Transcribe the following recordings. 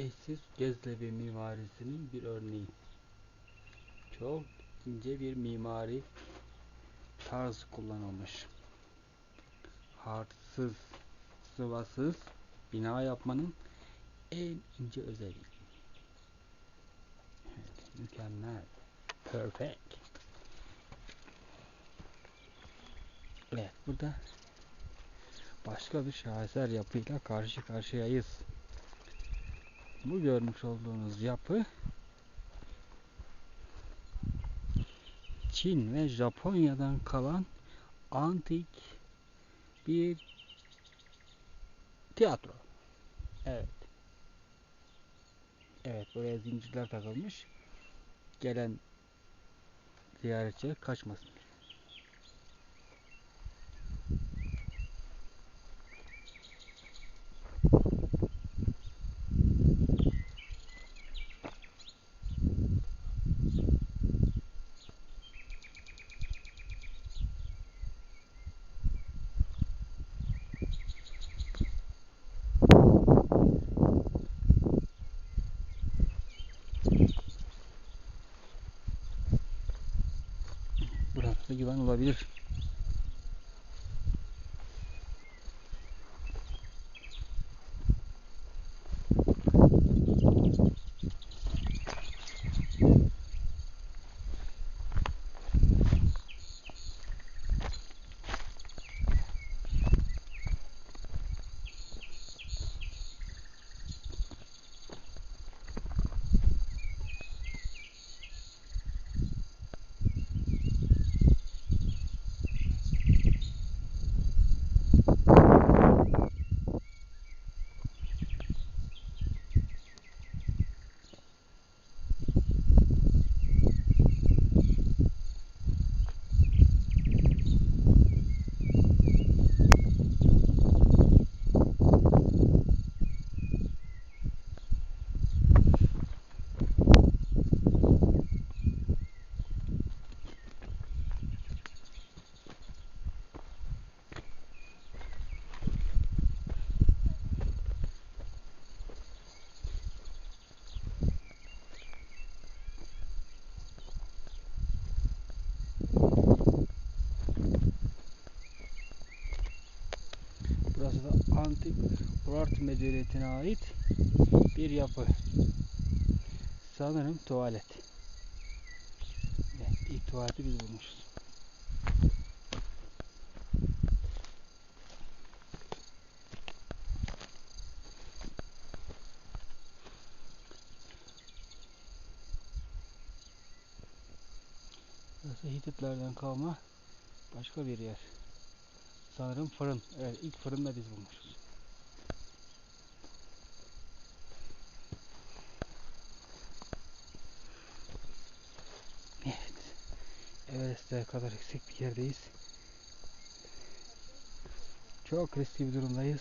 eşsiz Geznebi mimarisinin bir örneği. Çok ince bir mimari tarz kullanılmış. Harçsız, sıvasız bina yapmanın en ince özelliği. Evet, mükemmel. Perfect. Evet, burada başka bir şaheser yapıyla karşı karşıyayız. Bu görmüş olduğunuz yapı Çin ve Japonya'dan kalan antik bir tiyatro. Evet. Evet buraya zincirler takılmış. Gelen ziyaretçiler kaçmasın. Güven olabilir. Antik Urartu medeniyetine ait bir yapı. Sanırım tuvalet. Evet, ilk tuvaleti biz bulmuşuz. Burası Hititlerden kalma başka bir yer. Sanırım fırın. Evet ilk fırında biz bulmuşuz. Evet. Everest'e kadar yüksek bir yerdeyiz. Çok riskli bir durumdayız.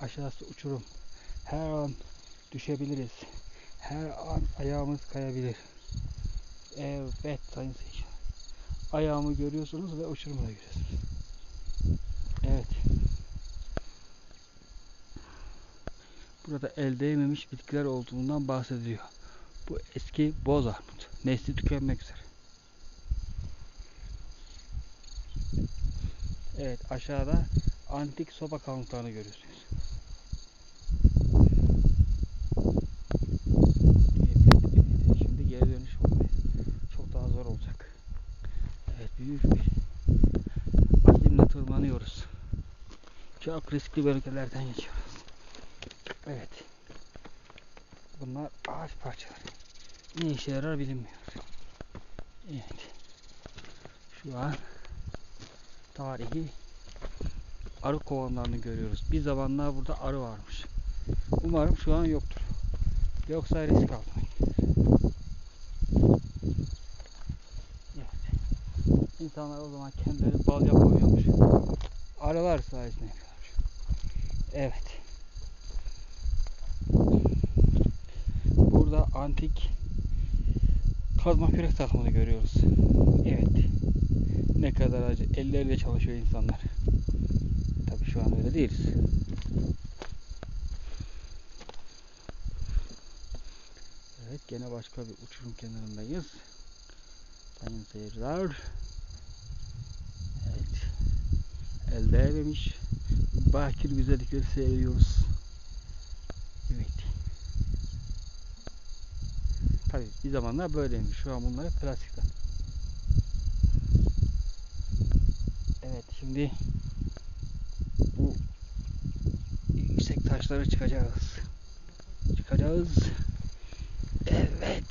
Aşağısı uçurum. Her an düşebiliriz. Her an ayağımız kayabilir. Evet sayın seyirciler. Ayağımı görüyorsunuz ve uçurumda görüyorsunuz. Evet. Burada el değmemiş bitkiler olduğundan bahsediyor. Bu eski boz armut. Nesli tükenmek üzere. Evet aşağıda antik soba kalıntılarını görüyorsunuz. Şimdi geri dönüş. Çok daha zor olacak. Evet büyük bir azimle tırmanıyoruz. Çok riskli bölgelerden geçiyoruz. Evet. Bunlar ağaç parçaları. Ne işe yarar bilinmiyor. Evet. Şu an tarihi arı kovanlarını görüyoruz. Bir zamanlar burada arı varmış. Umarım şu an yoktur. Yoksa risk almayın. Evet. İnsanlar o zaman kendileri bal yapamıyormuş. Arılar sayesinde yapıyormuş. Evet. Burada antik kazma kürek takımını görüyoruz. Evet. Ne kadar acı. Elleriyle çalışıyor insanlar. Tabi şu an öyle değiliz. Evet gene başka bir uçurum kenarındayız. Sayın seyirciler. Evet. El değmemiş. Bakir güzellikleri seviyoruz. Evet. Tabii bir zamanlar böyleymiş. Şu an bunlar hep plastikten. Evet şimdi bu yüksek taşlara çıkacağız. Çıkacağız. Evet.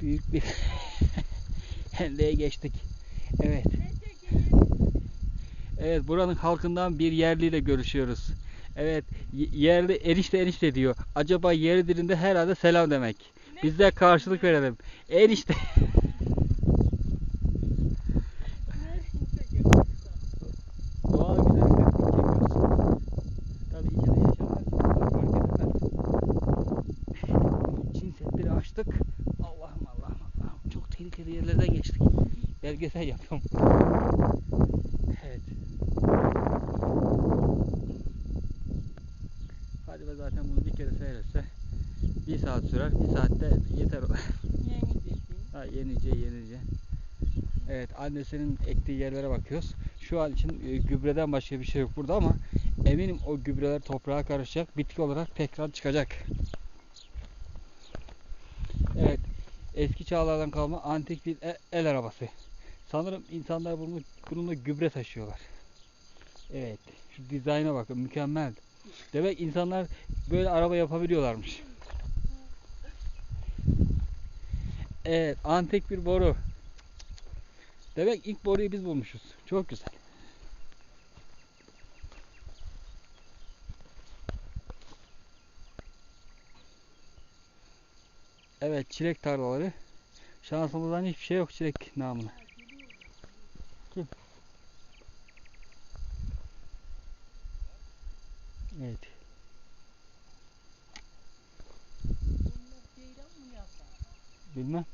Büyük bir hendeye geçtik. Evet. Evet buranın halkından bir yerliyle görüşüyoruz. Evet yerli enişte enişte diyor. Acaba yerli dilinde herhalde selam demek. Biz de karşılık verelim. Enişte. Açtık. Allah'ım Allah'ım Allah'ım. Çok tehlikeli yerlerden geçtik. Belgesel yapıyorum. Evet. Hadi be zaten bunu bir kere seyretse bir saat sürer. Bir saatte yeter o. Ha, yenice yenice. Evet annesinin ektiği yerlere bakıyoruz. Şu an için e, gübreden başka bir şey yok burada ama eminim o gübreler toprağa karışacak. Bitki olarak tekrar çıkacak. Evet. Eski çağlardan kalma antik bir e- el arabası. Sanırım insanlar bunu, bununla gübre taşıyorlar. Evet. Şu dizayna bakın mükemmel. Demek insanlar böyle araba yapabiliyorlarmış. Evet, antik bir boru. Demek ilk boruyu biz bulmuşuz. Çok güzel. Evet, çilek tarlaları. Şansımızdan hiçbir şey yok çilek namına. Kim? Evet. Bilmem.